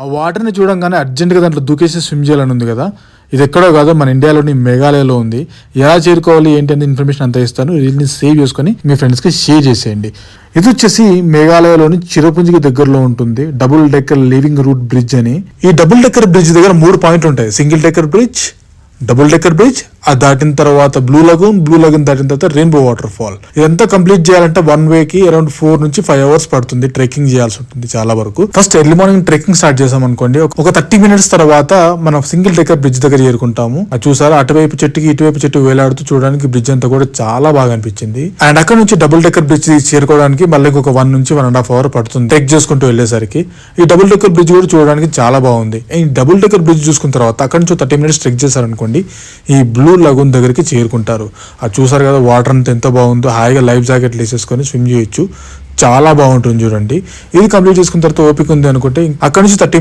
ఆ వాటర్ని చూడంగానే అర్జెంట్గా దాంట్లో దూకేసి స్విమ్ చేయాలని ఉంది కదా. ఇది ఎక్కడో కాదు మన ఇండియాలోని మేఘాలయలో ఉంది. ఎలా చేరుకోవాలి ఏంటి అనేది ఇన్ఫర్మేషన్ అంతా ఇస్తాను. రీల్ని సేవ్ చేసుకొని మీ ఫ్రెండ్స్కి షేర్ చేసేయండి. ఇది వచ్చేసి మేఘాలయలోని చిరపుంజికి దగ్గరలో ఉంటుంది. Double decker living root bridge అని. ఈ డబుల్ డెక్కర్ బ్రిడ్జ్ దగ్గర మూడు పాయింట్లు ఉంటాయి. Single decker bridge double decker bridge అది దాటిన తర్వాత బ్లూ లగూన్ బ్లూ లగూన్ దాటిన తర్వాత రెయిన్బో వాటర్ ఫాల్ ఇదంతా కంప్లీట్ చేయాలంటే వన్ వే కి అరౌండ్ ఫోర్ నుంచి ఫైవ్ అవర్స్ పడుతుంది ట్రెక్కింగ్ చేయాల్సి ఉంటుంది చాలా వరకు. First early morning trekking start చేసాం అనుకోండి. ఒక- థర్టీ మినిట్స్ తర్వాత మనం సింగిల్ డెక్కర్ బ్రిడ్జ్ దగ్గర చేరుకుంటాము. అది చూసారా? అటువైపు చెట్టుకి ఇటువైపు చెట్టు వేలాడుతూ చూడడానికి బ్రిడ్జ్ అంతా కూడా చాలా బాగా అనిపించింది. అండ్ అక్కడ నుంచి డబుల్ డెక్కర్ బ్రిడ్జ్ చేరుకోవడానికి మళ్ళీ ఒక వన్ నుంచి వన్ అండ్ హాఫ్ అవర్ పడుతుంది. ట్రెక్ చేసుకుంటూ వెళ్ళేసరికి ఈ డబుల్ డెక్కర్ బ్రిడ్జ్ కూడా చూడడానికి చాలా బాగుంది. ఈ డబుల్ డెక్కర్ బ్రిడ్జ్ చూసుకున్న తర్వాత అక్కడ నుంచి థర్టీ మినిట్స్ ట్రెక్ చేశారనుకోండి. ఈ బ్లూ బ్లూ లగూన్ దగ్గరికి చేరుకుంటారు. అది చూసారు కదా వాటర్ అంతా ఎంత బాగుందో హాయిగా లైఫ్ జాకెట్లు వేసేసుకొని స్విమ్ చేయొచ్చు. చాలా బాగుంటుంది చూడండి. ఇది కంప్లీట్ చేసుకున్న తర్వాత ఓపిక ఉంది అనుకుంటే అక్కడ నుంచి థర్టీ